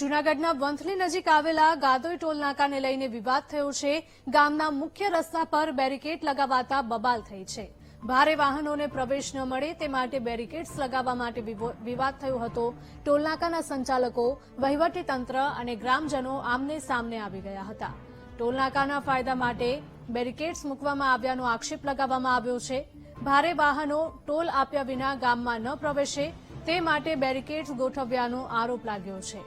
જૂનાગઢના વંથલી નજીક આવેલા ગાદોઈ ટોલ નાકાને લઈને વિવાદ થયો છે. ગામના મુખ્ય રસ્તા પર બેરિકેડ લગાવાતા બબાલ થઈ છે. ભારે વાહનોને પ્રવેશ ન મળે તે માટે બેરિકેડ્સ લગાવવા માટે વિવાદ થયો હતો. ટોલનાકાના સંચાલકો વહીવટીતંત્ર અને ગ્રામજનો આમને સામને આવી ગયા હતા. ટોલનાકાના ફાયદા માટે બેરિકેડ્સ મૂકવામાં આવ્યાનો આક્ષેપ લગાવવામાં આવ્યો છે. ભારે વાહનો ટોલ આપ્યા વિના ગામમાં ન પ્રવેશે તે માટે બેરિકેડ્સ ગોઠવ્યાનો આરોપ લાગ્યો છે.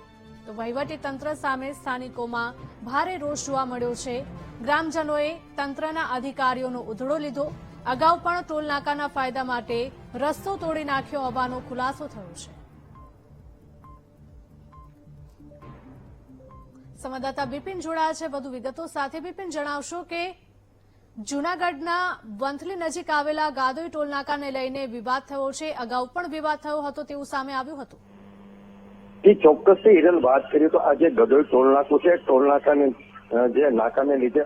તો વહીવટી તંત્ર સામે સ્થાનિકોમાં ભારે રોષ જોવા મળ્યો છે. ગ્રામજનોએ તંત્રના અધિકારીઓનો ઉધડો લીધો. અગાઉ પણ ટોલ નાકાના ફાયદા માટે રસ્તો તોડી નાખ્યો હોવાનો ખુલાસો થયો છે. સંવાદદાતા બિપિન જોડાયા છે. વધુ વિગતો સાથે બિપિન જણાવશો કે જૂનાગઢના વંથલી નજીક આવેલા ગાદોઈ ટોલનાકાને લઈને વિવાદ થયો છે. અગાઉ પણ વિવાદ થયો હતો તેવું સામે આવ્યું હતું. એ ચોક્કસથી હિરલ, વાત કરીએ તો આજે ગદોઈ ટોલ નાકું છે ટોલ નાકાને જે નાકાને લીધે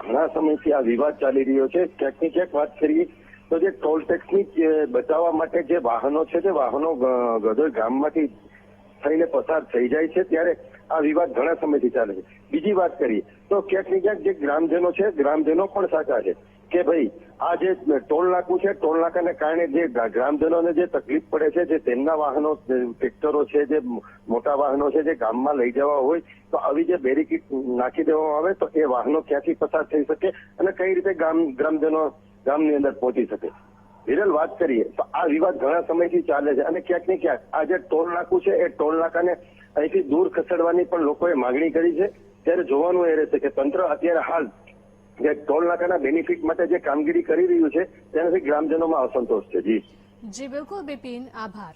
ઘણા સમયથી આ વિવાદ ચાલી રહ્યો છે. ક્યાંક ક્યાંક વાત કરીએ તો જે ટોલ ટેક્સની બચાવવા માટે જે વાહનો છે, તે વાહનો ગદોઈ ગામમાંથી થઈને પસાર થઈ જાય છે, ત્યારે આ વિવાદ ઘણા સમયથી ચાલે છે. બીજી વાત કરીએ તો ક્યાંક ક્યાંક જે ગ્રામજનો છે, ગ્રામજનો પણ સાચા છે. કે ભાઈ, આ જે ટોલ નાકું છે, ટોલ નાકાને કારણે જે ગ્રામજનોને જે તકલીફ પડે છે, જે તેમના વાહનો ટ્રેક્ટરો છે, જે મોટા વાહનો છે, જે ગામમાં લઈ જવા હોય, તો આવી જે બેરીકીટ નાખી દેવામાં આવે, તો એ વાહનો ક્યાંથી પસાર થઈ શકે અને કઈ રીતે ગામ, ગ્રામજનો ગામની અંદર પહોંચી શકે? વિરલ, વાત કરીએ. તો આ વિવાદ ઘણા સમયથી ચાલે છે અને ક્યાંક ને ક્યાંક આ જે ટોલ નાકું છે, એ ટોલ નાકાને અહીંથી દૂર ખસેડવાની પણ લોકોએ માગણી કરી છે. ત્યારે જોવાનું એ રહેશે કે તંત્ર અત્યારે હાલ જે ટોલ નાકાના બેનિફિટ માટે જે કામગીરી કરી રહ્યું છે, તેનાથી ગ્રામજનોમાં અસંતોષ છે. જી. જી, બિલકુલ, બિપિન. આભાર.